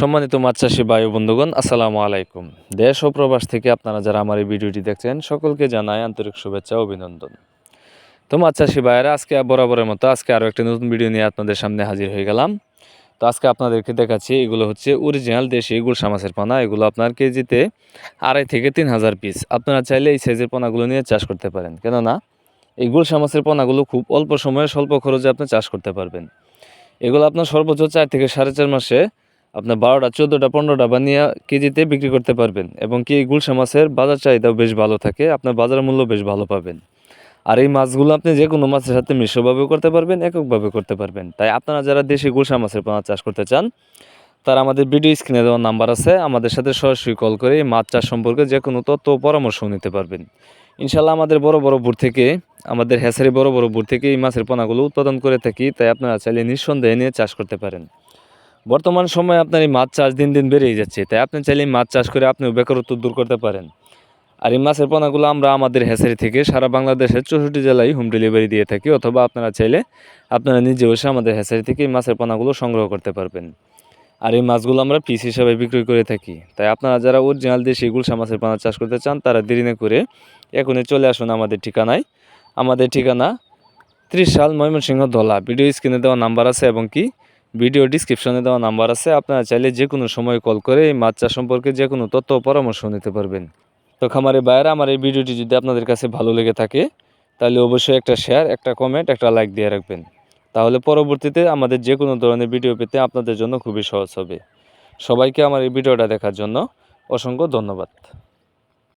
সম্মানিত মাছ চাষি বায়ু বন্ধুগণ, আসসালামু আলাইকুম। দেশ ও প্রবাস থেকে আপনারা যারা আমার এই ভিডিওটি দেখছেন, সকলকে জানাই আন্তরিক শুভেচ্ছা অভিনন্দন। তো মাছ চাষি ভাইয়েরা, আজকে বরাবরের মতো আজকে আরও একটা নতুন ভিডিও নিয়ে আপনাদের সামনে হাজির হয়ে গেলাম। তো আজকে আপনাদেরকে দেখাচ্ছি, এগুলো হচ্ছে অরিজিনাল দেশি গুলশা মাছের পোনা। এগুলো আপনার কেজিতে আড়াই থেকে তিন হাজার পিস আপনারা চাইলে এই সাইজের পোনাগুলো নিয়ে চাষ করতে পারেন। কেননা, এই গুলশা মাছের পোনাগুলো খুব অল্প সময়ে, স্বল্প খরচে আপনি চাষ করতে পারবেন। এগুলো আপনার সর্বোচ্চ চার থেকে সাড়ে চার মাসে আপনার বারোটা, চোদ্দোটা, পনেরোটা বানিয়ে কেজিতে বিক্রি করতে পারবেন এবং কি এই গুলশা মাছের বাজার চাহিদাও বেশ ভালো থাকে, আপনার বাজার মূল্য বেশ ভালো পাবেন। আর এই মাছগুলো আপনি যে কোনো মাছের সাথে মিশ্রভাবেও করতে পারবেন এককভাবে করতে পারবেন। তাই আপনারা যারা দেশি গুলশা মাছের পোনা চাষ করতে চান, তারা আমাদের ভিডিও স্ক্রিনে দেওয়ার নাম্বার আছে, আমাদের সাথে সরাসরি কল করে এই মাছ চাষ সম্পর্কে যে কোনো তথ্য পরামর্শ নিতে পারবেন। ইনশাল্লাহ আমাদের বড় বড় বুট থেকে, আমাদের হ্যাসারি বড় বড় বুট থেকে এই মাছের পোনাগুলো উৎপাদন করে থাকি, তাই আপনারা চাইলে নিঃসন্দেহে নিয়ে চাষ করতে পারেন। বর্তমান সময়ে আপনার এই মাছ চাষ দিন দিন বেড়েই যাচ্ছে, তাই আপনি চাইলে মাছ চাষ করে আপনিও বেকারত্ব দূর করতে পারেন। আর এই মাছের পোনাগুলো আমরা আমাদের হ্যাসারি থেকে সারা বাংলাদেশের চৌষট্টি জেলায় হোম ডেলিভারি দিয়ে থাকি, অথবা আপনারা চাইলে আপনারা নিজে এসে আমাদের হ্যাসারি থেকে এই মাছের পোনাগুলো সংগ্রহ করতে পারবেন। আর এই মাছগুলো আমরা পিস হিসাবে বিক্রি করে থাকি, তাই আপনারা যারা অরিজিনাল দেশি গুলশা মাছের পোনা চাষ করতে চান, তারা দেরি না করে এখনই চলে আসুন আমাদের ঠিকানায়। আমাদের ঠিকানা ত্রিশ সাল ময়মনসিংহ ধলা, ভিডিও স্ক্রিনে দেওয়া নাম্বার আছে এবং কি ভিডিও ডিসক্রিপশনে দেওয়া নাম্বার আছে। আপনারা চাইলে যে কোনো সময় কল করে এই মাছ চাষ সম্পর্কে যে কোনো তথ্য পরামর্শ নিতে পারবেন। তো খামারে বাইরে আমার এই ভিডিওটি যদি আপনাদের কাছে ভালো লেগে থাকে, তাহলে অবশ্যই একটা শেয়ার একটা কমেন্ট একটা লাইক দিয়ে রাখবেন। তাহলে পরবর্তীতে আমাদের যে কোনো ধরনের ভিডিও পেতে আপনাদের জন্য খুবই সহজ হবে। সবাইকে আমার এই ভিডিওটা দেখার জন্য অসংখ্য ধন্যবাদ।